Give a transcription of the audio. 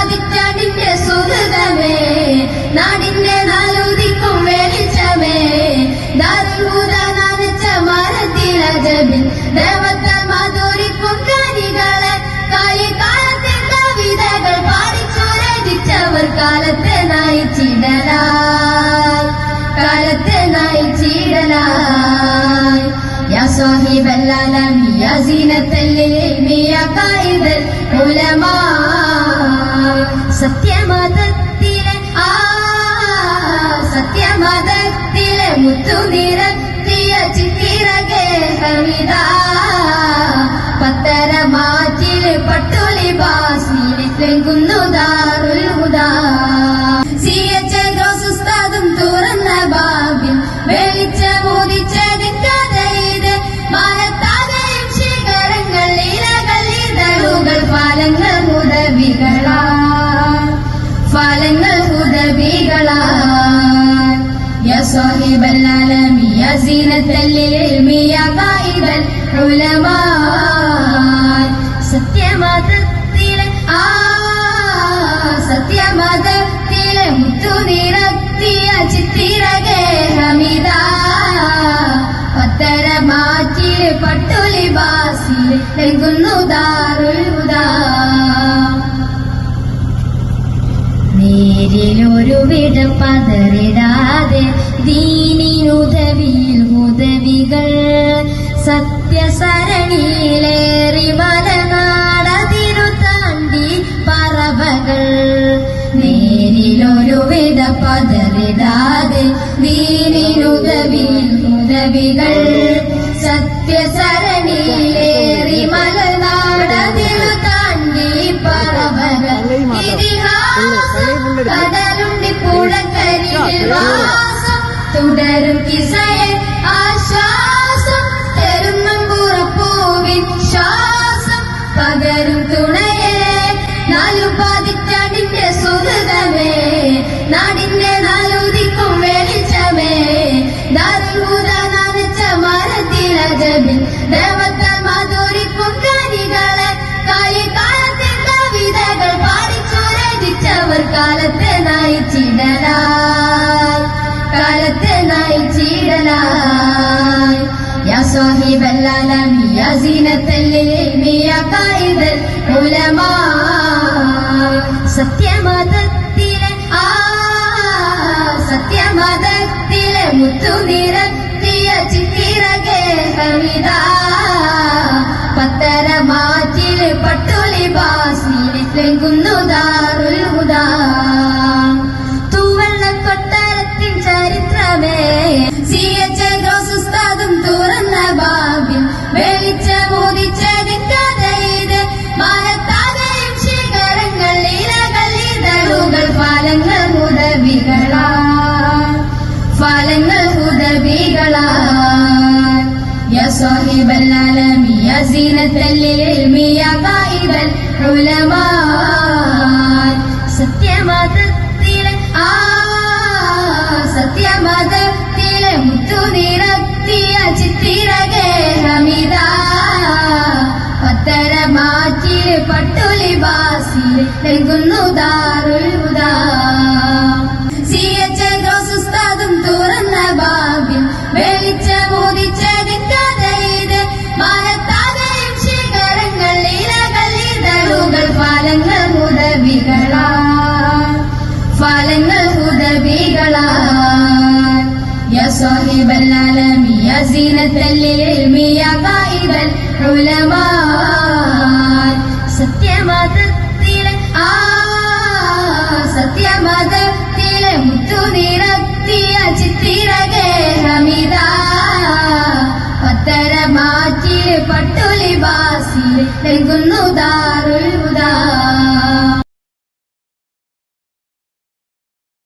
പതിറ്റാണ്ടിന്റെ സുഹൃതമേ നാടിന്റെ നാലുദിക്കും വെളിച്ചമേ. ദാരുഭൂത നനച്ച മരത്തില ജബിൻ ദേവത്ത മാധുരിക്കും കാനികളെ കാലിക്കാലത്തെ കവിതകൾ കാലത്തെ നയിച്ചിടലായി കാലത്തെ നയിച്ചിടലായി. يا صاحب العالم يا زينة العلم يا قائد العلماء സത്യമതത്തിലെ ആ സത്യമതത്തിലെ മുത്തുനിരത്തിയ ചിത്തിരകേ ഹമിത പത്തര മാറ്റിൽ പട്ടുളി ബാസിനെ മാനത്താകെയും ശിഖരങ്ങൾ ഇലകൾ ഇതളുകൾ ഫലങ്ങൾ ഉദവികളാ صاحب العالم يا زينة للعلم يا قائد العلماء സത്യമതത്തിലെ ആ സത്യമതത്തിലെ മുത്തുനിരത്തിയ ചിത്തിരകേ ഹമിത പത്തര മാറ്റില് പട്ടുലി ബാസില് നൽകുന്നു ദാറുൽ നേരിലൊരു വിട പതറിടാതെ ദീനിനുദവിയിൽ ഉദവികൾ സത്യസരണിയിലേറി മലനാടതിരു താണ്ടി പറവകൾ. നേരിലൊരു വിട പതറിടാതെ ദീനിനുദവിയിൽ ഉദവികൾ സത്യസരണിയിലേറി മലനാടതിരു കടലുണ്ടി പുഴക്കരികിൽ വാസം തുടരും കിസയെ. ആശ്വാസം തരുന്നും പുറപ്പോവിൻ ശ്വാസം. പകരും തുണയെ നാലു പതിറ്റാണ്ടിന്റെ സുഹൃതമേ. നാടിന്റെ നാലുദിക്കും വെളിച്ചമേ. ദാരുഹുദ നനച്ച മരത്തിലജബിൽ ദേവത്ത മാധുരിക്കും കനികളെ കാലികാലത്തെ കവിതകൾ പാടിച്ചു രചിച്ചവർ കാലത്തെ നയിച്ചിടലായി يا صاحب العالم يا زينة للعلم يا قائد العلماء സത്യമതത്തിലെ ആ സത്യമതത്തിലെ മുത്തുനിരത്തിയ ഫലങ്ങൾ ഉദവികളാ يا صاحب العالم يا زينة للعلم يا قائد العلماء സത്യമതത്തിലെ ആ സത്യമതത്തിലെ മുത്തുനിരത്തിയ ചിത്തിരകേ ഹമിത പത്തര മാറ്റില് പട്ടുലി ബാസില് ഉദവികളാ ഫലങ്ങൾ ഉദവികളാ يا صاحب العالم يا زينة للعلم يا قائد العلماء സത്യമതത്തിലെ ആ സത്യമതത്തിലെ മുത്തുനിരത്തിയ ചിത്തിരകേ ഹമിത പത്തര മാറ്റില് പട്ടുലി ബാസില് നൽകുന്നു ദാറുൽ ഹുദാ